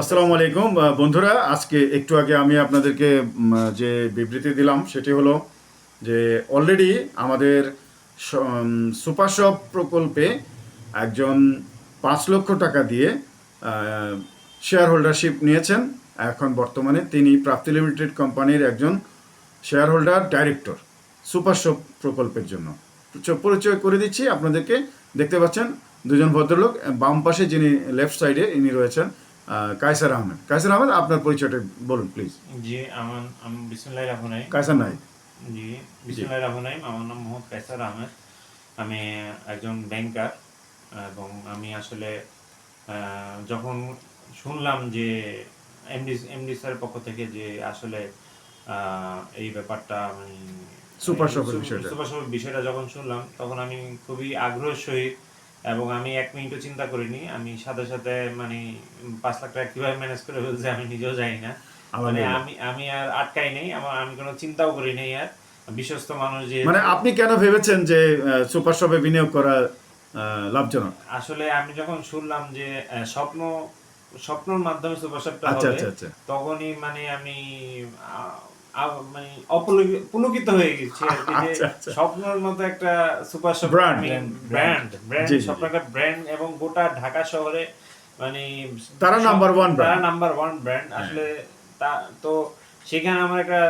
আসসালামু আলাইকুম। বন্ধুরা, আজকে একটু আগে আমি আপনাদেরকে যে বিবৃতি দিলাম, সেটি হলো যে অলরেডি আমাদের সুপার শপ প্রকল্পে একজন পাঁচ লক্ষ টাকা দিয়ে শেয়ার হোল্ডারশিপ নিয়েছেন। এখন বর্তমানে তিনি প্রাপ্তি লিমিটেড কোম্পানির একজন shareholder director super shop প্রকল্পের জন্য। পরিচয় করে দিচ্ছি, আপনাদেরকে দেখতে পাচ্ছেন দুজন ভদ্রলোক, বাম পাশে যিনি লেফট সাইডে ইনি রয়েছেন কায়সার আহমেদ। কায়সার আহমেদ আপনার পরিচয়টা বলুন প্লিজ জি আমার আমি বিসমুল্লাহ রহমানাই কায়সার নাই জি বিসমুল্লাহ রহমানাই আমার নাম মোহাম্মদ কায়সার আহমেদ। আমি একজন ব্যাংকার এবং আমি আসলে যখন শুনলাম যে এমডি এমডি স্যারের পক্ষ থেকে যে আসলে এই ব্যাপারটা আমি Super shop বিষয়টা। সুপার শপের বিষয়টা যখন শুনলাম তখন আমি খুবই আগ্রহের সহিত এবং আমি এক মিনিটও চিন্তা করিনি। আমি সাথে সাথে মানে পাঁচ লাখ টাকা কীভাবে ম্যানেজ করে ফেলছে আমি নিজেও জানি না। মানে আমি আমি আর আটকাই নেই আমার আমি কোনো চিন্তাও করি নাই আর। বিশ্বস্ত মানুষ যে মানে আপনি কেন ভেবেছেন যে সুপার শপে বিনিয়োগ করা লাভজনক? আসলে আমি যখন শুনলাম যে স্বপ্ন স্বপ্নর মাধ্যমে সুপারশপটা আচ্ছা, হবে আচ্ছা, আচ্ছা। তখনই মানে আমি মানে হয়ে গেছি আচ্ছা, আচ্ছা। স্বপ্নের মতো একটা সুপার. ব্র্যান্ড ব্র্যান্ড একটা ব্র্যান্ড এবং গোটা ঢাকা শহরে মানে তারা number one তারা নাম্বার ওয়ান ব্র্যান্ড আসলে তা তো সেখানে আমার একটা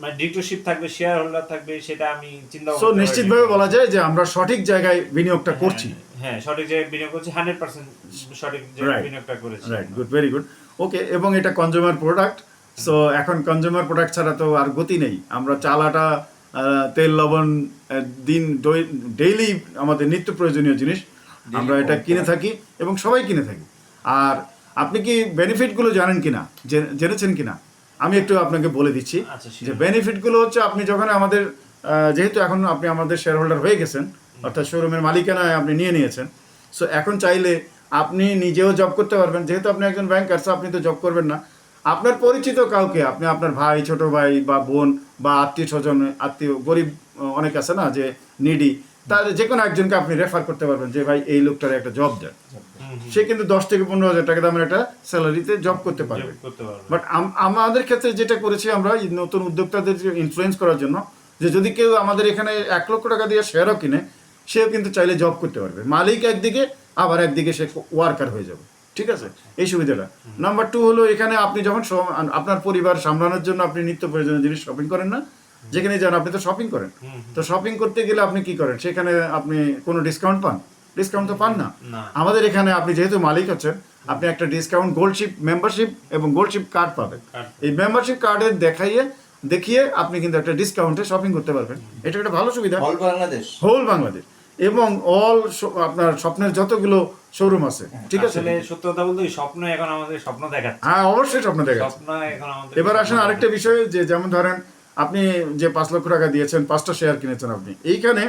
মানে ডিরেক্টরশিপ থাকবে শেয়ার হোল্ডার থাকবে সেটা আমি চিন্তা সো নিশ্চিতভাবে বলা যায় যে আমরা সঠিক জায়গায় বিনিয়োগটা করছি। হ্যাঁ সঠিক জায়গায় বিনিয়োগ করছি হান্ড্রেড পার্সেন্ট সঠিক জায়গায় বিনিয়োগটা করেছি। Right good very good okay এবং এটা কনজিউমার প্রোডাক্ট সো এখন কনজিউমার প্রোডাক্ট ছাড়া তো আর গতি নেই। আমরা চাল আটা তেল লবণ দিন ডেইলি আমাদের নিত্য প্রয়োজনীয় জিনিস। আমরা এটা কিনে থাকি এবং সবাই কিনে থাকি। আর আপনি কি বেনিফিটগুলো জানেন কিনা? জে- জেনেছেন কিনা? আমি একটু আপনাকে বলে দিচ্ছি আচ্ছা, যে বেনিফিটগুলো হচ্ছে আপনি যখন আমাদের যেহেতু এখন আপনি আমাদের শেয়ার হোল্ডার হয়ে গেছেন অর্থাৎ শোরুমের মালিকানায় আপনি নিয়ে নিয়েছেন সো এখন চাইলে আপনি নিজেও জব করতে পারবেন। যেহেতু আপনি একজন ব্যাংকার আপনি তো জব করবেন না। আপনার পরিচিত কাউকে আপনি আপনার ভাই ছোট ভাই বা বোন বা আত্মীয় স্বজন আত্মীয় গরিব অনেক আছে না যে নিডি তার যে কোনো একজনকে আপনি রেফার করতে পারবেন যে ভাই এই লোকটার একটা জব দেন সে কিন্তু দশ থেকে পনেরো হাজার টাকা দামের একটা স্যালারিতে জব করতে পারবে। বাট আমাদের ক্ষেত্রে যেটা করেছি আমরা নতুন উদ্যোক্তাদের ইনফ্লুয়েন্স করার জন্য যে যদি কেউ আমাদের এখানে এক লক্ষ টাকা দিয়ে শেয়ারও কিনে সেও কিন্তু চাইলে জব করতে পারবে। মালিক একদিকে আবার একদিকে সে ওয়ার্কার হয়ে যাবে। ঠিক আছে? এই সুবিধাটা। নাম্বার টু হলো এখানে আপনি যখন আপনার পরিবার সামলানোর জন্য আপনি নিত্য প্রয়োজনীয় জিনিস শপিং করেন না? যেখানে যান আপনি তো শপিং করেন। তো শপিং করতে গেলে আপনি কি করেন? সেখানে আপনি কোনো ডিসকাউন্ট পান? ডিসকাউন্ট তো পান না। আমাদের এখানে আপনি যেহেতু মালিক হচ্ছেন আপনি একটা ডিসকাউন্ট গোল্ডশিপ মেম্বারশিপ এবং গোল্ডশিপ কার্ড পাবেন। এই মেম্বারশিপ কার্ডে দেখাইয়ে দেখিয়ে আপনি কিন্তু একটা ডিসকাউন্টে শপিং করতে পারবেন। এটা একটা ভালো সুবিধা। হোল বাংলাদেশ হোল বাংলাদেশ এবং অল আপনার স্বপ্নের যতগুলো শোরুম আছে ঠিক আছে? সত্য কথা বলতে স্বপ্ন এখন আমাদের স্বপ্ন দেখাচ্ছে। হ্যাঁ অবশ্যই স্বপ্ন দেখাচ্ছে। স্বপ্ন এখন আমাদের এবার আসেন আরেকটা বিষয় যে যেমন ধরেন আপনি যে পাঁচ লক্ষ টাকা দিয়েছেন পাঁচটা শেয়ার কিনেছেন আপনি। এইখানে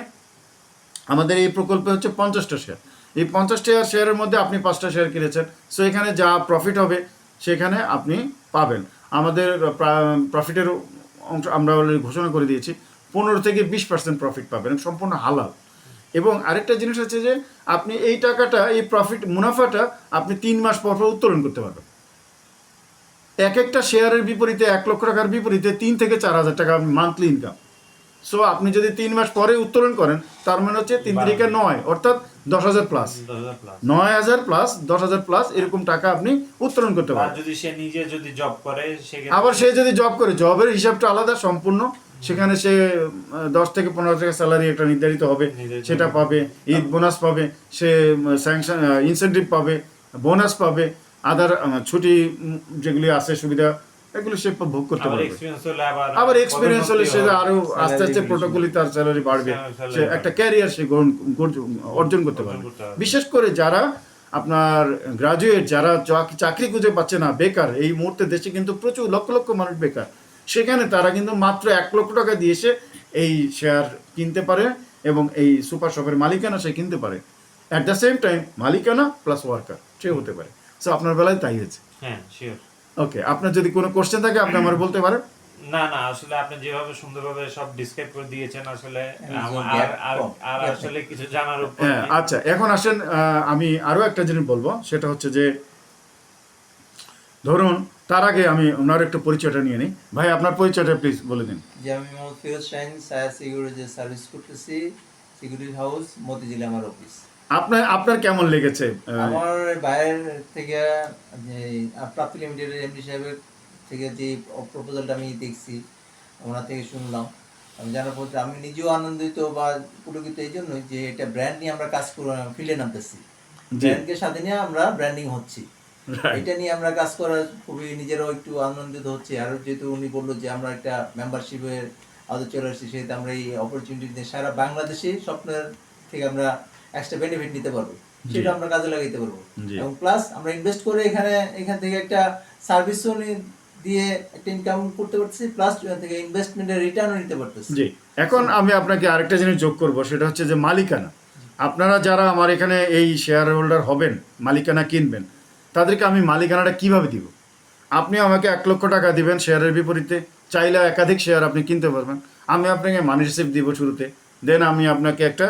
আমাদের এই প্রকল্পে হচ্ছে পঞ্চাশটা শেয়ার এই পঞ্চাশটা শেয়ারের মধ্যে আপনি পাঁচটা শেয়ার কিনেছেন। সো এখানে যা প্রফিট হবে সেখানে আপনি পাবেন। আমাদের প্রফিটের অংশ আমরা অলরেডি ঘোষণা করে দিয়েছি। পনেরো থেকে বিশ পার্সেন্ট প্রফিট পাবেন। সম্পূর্ণ হালাল। এবং আরেকটা জিনিস হচ্ছে যে আপনি এই টাকাটা এই প্রফিট মুনাফাটা আপনি তিন মাস পর পর উত্তোলন করতে পারবেন। এক একটা শেয়ারের বিপরীতে এক লক্ষ টাকার বিপরীতে তিন থেকে চার হাজার টাকা মান্থলি ইনকাম সো আপনি যদি তিন মাস পরে উত্তোলন করেন তার মানে হচ্ছে তিন তারিখে নয় অর্থাৎ দশ হাজার প্লাস। নয় হাজার প্লাস দশ হাজার প্লাস এরকম টাকা আপনি উত্তোলন করতে পারেন যদি সে নিজে যদি জব করে আবার সে যদি জব করে জবের হিসাবটা আলাদা সম্পূর্ণ সেখানে সে দশ থেকে পনেরো টাকা স্যালারি একটা নির্ধারিত হবে। সেটা পাবে ঈদ বোনাস পাবে সে স্যাংশন ইনসেন্টিভ পাবে বোনাস পাবে আদার ছুটি যেগুলি আছে সুবিধা এগুলো সে ভোগ করতে পারবে। আবার এক্সপিরিয়েন্স হলে সে আরও আস্তে আস্তে প্রোটোকলি তার স্যালারি বাড়বে। সে একটা ক্যারিয়ার সে গ্রহণ অর্জন করতে পারবে। বিশেষ করে যারা আপনার গ্রাজুয়েট যারা চাক- চাকরি খুঁজে পাচ্ছে না বেকার এই মুহূর্তে দেশে কিন্তু প্রচুর লক্ষ লক্ষ মানুষ বেকার। সেখানে তারা কিন্তু মাত্র এক লক্ষ টাকা দিয়ে এসে এই শেয়ার কিনতে পারে এবং এই সুপার শপের মালিকানা সে কিনতে পারে। অ্যাট দ্য সেম টাইম মালিকানা প্লাস ওয়ার্কার সে হতে পারে। সো আপনার বেলায় তাই হয়েছে। হ্যাঁ শিওর ওকে আপনার যদি কোনো কোশ্চেন থাকে আপনি আমার বলতে পারেন। না না আসলে আপনি যেভাবে সুন্দরভাবে সব ডিসক্রাইব করে দিয়েছেন আসলে আর- আর আর আসলে কিছু জানার উপর হ্যাঁ আচ্ছা এখন আসেন আহ, আমি আরও একটা জিনিস বলব। সেটা হচ্ছে যে ধরুন তার আগে আমি ওনার একটু পরিচয়টা নিয়ে নিই। ভাই আপনার পরিচয়টা প্লিজ বলে দিন। যে আমি মোহাম্মদ ফিরোজ শাহিন সায়া সিকিউরিটি সার্ভিস করতেছি সিকিউরিটি হাউস মতিঝিল আমার অফিস। আপনার আপনার কেমন লেগেছে আমার বাইরের থেকে প্রাপ্তি লিমিটেডের এমডি সাহেবের থেকে যে প্রপোজালটা আমি দেখছি ওনার থেকে শুনলাম। আমি জানার পর আমি নিজেও আনন্দিত বা পুলকিত এই জন্যই যে এটা ব্র্যান্ড নিয়ে আমরা কাজ করে ফিল্ডে নামতেছি। ব্র্যান্ডকে সাথে নিয়ে আমরা ব্র্যান্ডিং হচ্ছি. এটা নিয়ে আমরা কাজ করার খুবই নিজেরাও একটু আনন্দিত হচ্ছে। আর যেহেতু উনি বলল যে আমরা একটা মেম্বারশিপের আদর চলে আসছি সেহেতু আমরা এই অপরচুনিটি দিয়ে সারা বাংলাদেশে স্বপ্নের থেকে আমরা এক্সট্রা বেনিফিট নিতে পারব। সেটা আমরা কাজে লাগাইতে পারব। এবং প্লাস আমরা ইনভেস্ট করে এখানে এখান থেকে একটা সার্ভিসও দিয়ে একটা ইনকাম করতে পারতেছি প্লাস থেকে ইনভেস্টমেন্টের রিটার্নও নিতে পারতেছি। জি। এখন আমি আপনাকে আরেকটা জিনিস যোগ করব সেটা হচ্ছে যে মালিকানা। আপনারা যারা আমার এখানে এই শেয়ার হোল্ডার হবেন মালিকানা কিনবেন তাদেরকে আমি মালিকানাটা কীভাবে দিব? আপনি আমাকে এক লক্ষ টাকা দিবেন শেয়ারের বিপরীতে চাইলে একাধিক শেয়ার আপনি কিনতে পারবেন। আমি আপনাকে মানি রিসিপ্ট দিব শুরুতে দেন আমি আপনাকে একটা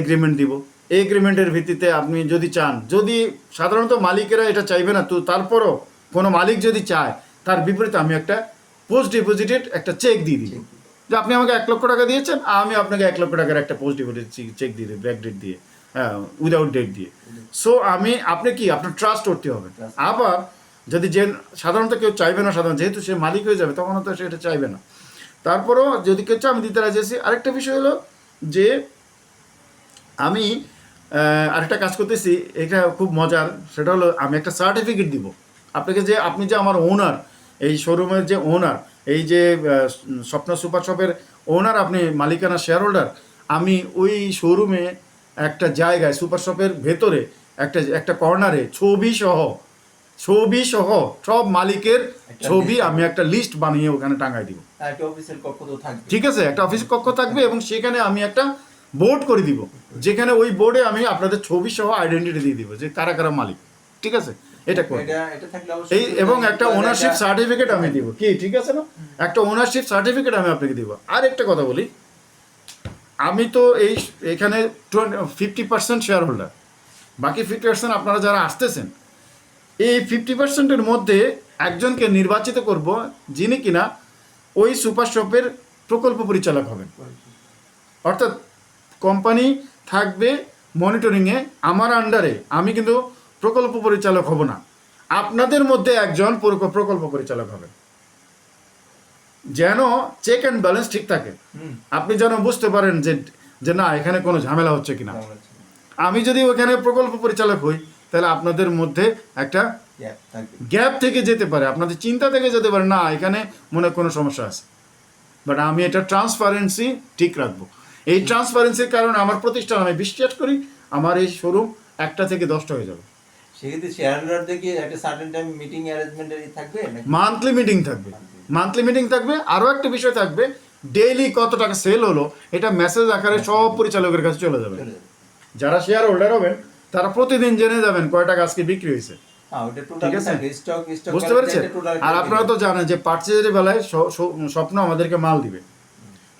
এগ্রিমেন্ট দিব। এই এগ্রিমেন্টের ভিত্তিতে আপনি যদি চান যদি সাধারণত মালিকেরা এটা চাইবে না তো তারপরও কোনো মালিক যদি চায় তার বিপরীতে আমি একটা পোস্ট ডিপোজিটেড একটা চেক দিয়ে দিব। যে আপনি আমাকে এক লক্ষ টাকা দিয়েছেন আমি আপনাকে এক লক্ষ টাকার একটা পোস্ট ডিপোজিট চেক দিয়ে দিই ব্যাক ডেট দিয়ে। উইদাউট ডেট দিয়ে। সো আমি আপনি কি? আপনার ট্রাস্ট করতে হবে। আবার যদি যে সাধারণত কেউ চাইবে না সাধারণ যেহেতু সে মালিক হয়ে যাবে তখন তো সে এটা চাইবে না। তারপরেও যদি কেউ চায় আমি দিতে রাজি আছি। আরেকটা বিষয় হলো যে আমি আরেকটা কাজ করতেছি এটা খুব মজার। সেটা হলো আমি একটা সার্টিফিকেট দিব। আপনাকে যে আপনি যে আমার ওনার এই শোরুমের যে ওনার এই যে স্বপ্ন সুপার শপের ওনার আপনি মালিকানা শেয়ার হোল্ডার আমি ওই শোরুমে একটা জায়গায় সুপার শপের ভেতরে একটা একটা কর্নারে ছবি সহ ছবি সহ সব মালিকের ছবি আমি একটা লিস্ট বানিয়ে ওখানে টাঙাই দিব। ঠিক আছে একটা অফিস কক্ষ থাকবে এবং সেখানে আমি একটা বোর্ড করে দিব যেখানে ওই বোর্ডে আমি আপনাদের ছবি সহ আইডেন্টিটি দিয়ে দিব যে কারা কারা মালিক। ঠিক আছে? এটা করব এই এবং একটা ওনারশিপ সার্টিফিকেট আমি দিব। কি ঠিক আছে না? একটা ওনারশিপ সার্টিফিকেট আমি আপনাকে দিব। আর একটা কথা বলি আমি তো এই এখানে ফিফটি পার্সেন্ট শেয়ার হোল্ডার বাকি ফিফটি পার্সেন্ট আপনারা যারা আসতেছেন, এই ফিফটি পার্সেন্টের মধ্যে একজনকে নির্বাচিত করব, যিনি কিনা ওই সুপার শপের প্রকল্প পরিচালক হবেন। অর্থাৎ কোম্পানি থাকবে মনিটরিংয়ে আমার আন্ডারে আমি কিন্তু প্রকল্প পরিচালক হব না। আপনাদের মধ্যে একজন প্রকল্প পরিচালক হবেন। যেন চেক অ্যান্ড ব্যালেন্স ঠিক থাকে। আপনি যেন বুঝতে পারেন যে যে না এখানে কোনো ঝামেলা হচ্ছে কিনা। আমি যদি ওখানে প্রকল্প পরিচালক হই তাহলে আপনাদের মধ্যে একটা গ্যাপ থেকে যেতে পারে। আপনাদের চিন্তা থেকে যেতে পারে না এখানে মনে কোনো সমস্যা আছে। বাট আমি এটা ট্রান্সপারেন্সি ঠিক রাখব। এই ট্রান্সপারেন্সির কারণে আমার প্রতিষ্ঠান আমি বিশ্বাস করি আমার এই শোরুম একটা থেকে দশটা হয়ে যাবে। সেক্ষেত্রে শেয়ার হোল্ডারদের কি একটা সার্টেন টাইম মিটিং অ্যারেঞ্জমেন্টের থাকবে মান্থলি মিটিং থাকবে। মান্থলি মিটিং থাকবে আরও একটা বিষয় থাকবে ডেইলি কত টাকা সেল হলো এটা মেসেজ আকারে সব পরিচালকের কাছে চলে যাবে। যারা শেয়ার হোল্ডার হবেন তারা প্রতিদিন জেনে যাবেন কয় টাকা আজকে বিক্রি হয়েছে। হ্যাঁ ঠিক আছে? বুঝতে পেরেছেন? আর আপনারা তো জানেন যে পার্চেজের বেলায় স্বপ্ন আমাদেরকে মাল দিবে।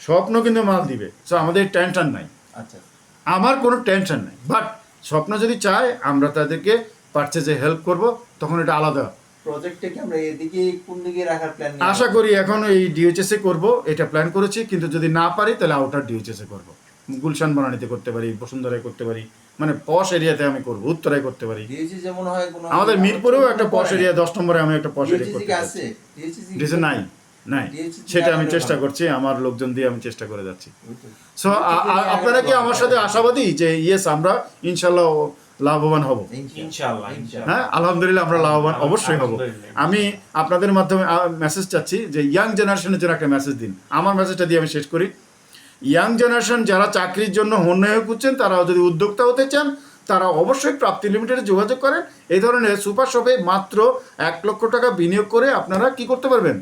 স্বপ্ন কিন্তু মাল দিবে। সো আমাদের টেনশন নাই। আচ্ছা। আমার কোনো টেনশন নাই। বাট স্বপ্ন যদি চায় আমরা তাদেরকে পার্চেজে হেল্প করব তখন এটা আলাদা। প্রজেক্টটা আমরা এদিকে কোন দিকে রাখার প্ল্যান আশা করি এখন এই ডিএইচএসে করব এটা প্ল্যান করেছি কিন্তু যদি না পারি তাহলে আউটার ডিএইচএসে করব। গুলশান বনানীতে করতে পারি বসুন্ধরায় করতে পারি মানে পশ এরিয়াতে আমি করব উত্তরায় করতে পারি। যেমন হয় আমাদের মিরপুরেও একটা পশ এরিয়া দশ নম্বরে আমি একটা পশ এরিয়া করতে পারি। নাই। নাই সেটা আমি চেষ্টা করছি আমার লোকজন দিয়ে আমি চেষ্টা করে যাচ্ছি। সো আপনারা কি আমার সাথে আশাবাদী যে ইয়েস আমরা ইনশাল্লাহ লাভবান হব। হ্যাঁ আলহামদুলিল্লাহ আমরা লাভবান অবশ্যই হব। আমি আপনাদের মাধ্যমে মেসেজ চাচ্ছি যে ইয়াং জেনারেশনের জন্য একটা মেসেজ দিন। আমার মেসেজটা দিয়ে আমি শেষ করি। ইয়াং জেনারেশন যারা চাকরির জন্য উন্নয়ন করছেন তারা যদি উদ্যোক্তা হতে চান তারা অবশ্যই প্রাপ্তি লিমিটেডে যোগাযোগ করেন। এই ধরনের সুপার শপে মাত্র এক লক্ষ টাকা বিনিয়োগ করে আপনারা কি করতে পারবেন।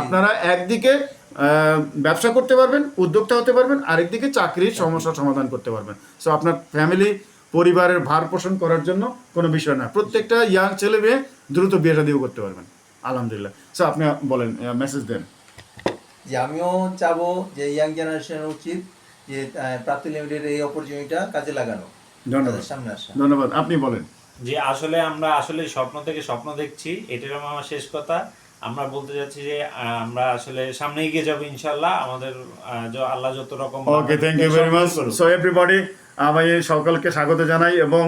আপনারা একদিকে ব্যবসা করতে পারবেন উদ্যোক্তা হতে পারবেন আরেকদিকে চাকরির সমস্যার সমাধান করতে পারবেন। সো আপনার ফ্যামিলি পরিবারের ভার পোষণ করার জন্য কোনো বিষয় না। প্রত্যেকটা ইয়াং ছেলে মেয়ে দ্রুত বিয়ে শাদিও করতে পারবেন। আলহামদুলিল্লাহ। সো আপনি বলেন মেসেজ দেন। যে আমিও চাবো যে ইয়াং জেনারেশন উচিত যে প্রাপ্তি লিমিটেড এই অপরচুনিটিটা কাজে লাগানো। ধন্যবাদ। সামনে আসা। ধন্যবাদ। আপনি বলেন। যে আসলে আমরা আসলে স্বপ্ন থেকে স্বপ্ন দেখছি। এটার আমার শেষ কথা। আমরা বলতে যাচ্ছি যে আমরা আসলে সামনে এগিয়ে যাব ইনশাল্লাহ আমাদের আল্লাহ যত রকম okay thank you very much so everybody আমি সকলকে স্বাগত জানাই এবং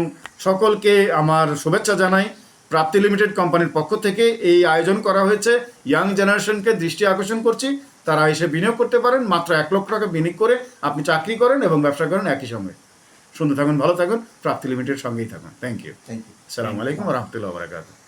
সকলকে আমার শুভেচ্ছা জানাই। প্রাপ্তি লিমিটেড কোম্পানির পক্ষ থেকে এই আয়োজন করা হয়েছে। ইয়াং জেনারেশনকে দৃষ্টি আকর্ষণ করছি। তারা এসে বিনিয়োগ করতে পারেন। মাত্র এক লক্ষ টাকা বিনিয়োগ করে আপনি চাকরি করেন এবং ব্যবসা করেন একই সঙ্গে। সুন্দর থাকুন ভালো থাকুন। প্রাপ্তি লিমিটেড সঙ্গেই থাকুন। থ্যাংক ইউ থ্যাংক ইউ সালাম আলাইকুম রহমতুল্লাহ বরাকাতুহ।